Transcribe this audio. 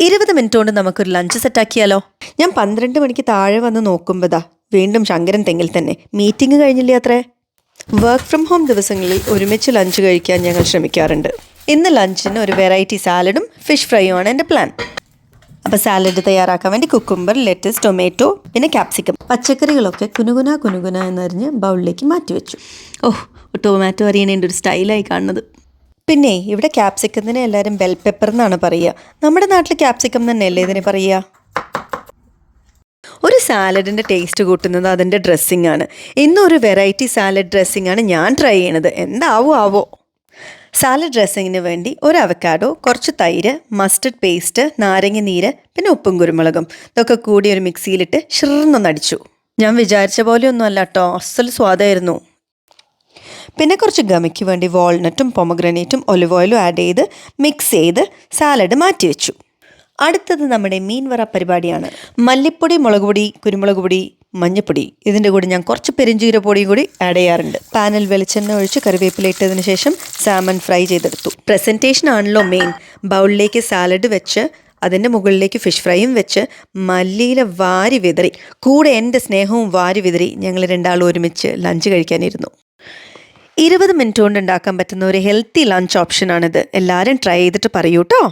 ഇരുപത് മിനിറ്റ് കൊണ്ട് നമുക്കൊരു ലഞ്ച് സെറ്റാക്കിയാലോ ഞാൻ പന്ത്രണ്ട് മണിക്ക് താഴെ വന്ന് നോക്കുമ്പോഴാ വീണ്ടും ശങ്കരൻ തെങ്ങിൽ തന്നെ. മീറ്റിംഗ് കഴിഞ്ഞില്ലേ അത്രേ? വർക്ക് ഫ്രം ഹോം ദിവസങ്ങളിൽ ഒരുമിച്ച് ലഞ്ച് കഴിക്കാൻ ഞങ്ങൾ ശ്രമിക്കാറുണ്ട്. ഇന്ന് ലഞ്ചിന് ഒരു വെറൈറ്റി സാലഡും ഫിഷ് ഫ്രൈയും ആണ് എന്റെ പ്ലാൻ അപ്പോൾ സാലഡ് തയ്യാറാക്കാൻ വേണ്ടി കുക്കുംബർ ലെറ്റസ് ടൊമാറ്റോ പിന്നെ ക്യാപ്സിക്കം പച്ചക്കറികളൊക്കെ കുനുകുന കുനുകുന എന്നറിഞ്ഞ് ബൗളിലേക്ക് മാറ്റി വെച്ചു ഓഹ് ടൊമാറ്റോ അറിയണേന്റെ ഒരു സ്റ്റൈലായി കാണുന്നത്. പിന്നെ ഇവിടെ ക്യാപ്സിക്കത്തിന് എല്ലാവരും ബെൽ പെപ്പർ എന്നാണ് പറയുക. നമ്മുടെ നാട്ടിൽ ക്യാപ്സിക്കം തന്നെയല്ലേ ഇതിന് പറയുക? ഒരു സാലഡിന്റെ ടേസ്റ്റ് കൂട്ടുന്നത് അതിന്റെ ഡ്രസ്സിംഗ് ആണ്. ഇന്നൊരു വെറൈറ്റി സാലഡ് ഡ്രസ്സിംഗ് ആണ് ഞാൻ ട്രൈ ചെയ്യണത്. എന്താവോ ആവോ. സാലഡ് ഡ്രസ്സിങ്ങിന് വേണ്ടി ഒരു അവക്കാഡോ കുറച്ച് തൈര് മസ്റ്റർഡ് പേസ്റ്റ് നാരങ്ങ നീര് പിന്നെ ഉപ്പും കുരുമുളകും. ഇതൊക്കെ കൂടി ഒരു മിക്സിയിലിട്ട് ഷിർന്നൊന്നടിച്ചു ഞാൻ വിചാരിച്ച പോലെയൊന്നും അല്ല കേട്ടോ. അസൽ സ്വാദായിരുന്നു. പിന്നെ കുറച്ച് ഗമിക്ക് വേണ്ടി വാൾനട്ടും പൊമഗ്രനേറ്റും ഒലിവ് ഓയിലും ആഡ് ചെയ്ത് മിക്സ് ചെയ്ത് സാലഡ് മാറ്റി വെച്ചു. അടുത്തത് നമ്മുടെ മീൻ വറ പരിപാടിയാണ്. മല്ലിപ്പൊടി മുളക് പൊടി കുരുമുളക് പൊടി മഞ്ഞപ്പൊടി. ഇതിന്റെ കൂടെ ഞാൻ കുറച്ച് പെരിഞ്ചീര പൊടിയും കൂടി ആഡ് ചെയ്യാറുണ്ട്. പാനിൽ വെളിച്ചെണ്ണ ഒഴിച്ച് കറിവേപ്പില ഇട്ടതിന് ശേഷം സാമൺ ഫ്രൈ ചെയ്തെടുത്തു. പ്രസന്റേഷൻ ആണല്ലോ മെയിൻ ബൗളിലേക്ക് സാലഡ് വെച്ച് അതിന്റെ മുകളിലേക്ക് ഫിഷ് ഫ്രൈയും വെച്ച് മല്ലിയില വാരി വിതറി. കൂടെ എന്റെ സ്നേഹവും വാരി വിതറി ഞങ്ങൾ രണ്ടാളും ഒരുമിച്ച് ലഞ്ച് കഴിക്കാനിരുന്നു. ഇരുപത് മിനിറ്റ് കൊണ്ട് ഉണ്ടാക്കാൻ പറ്റുന്ന ഒരു ഹെൽത്തി ലഞ്ച് ഓപ്ഷനാണിത് എല്ലാവരും ട്രൈ ചെയ്തിട്ട് പറയൂ കേട്ടോ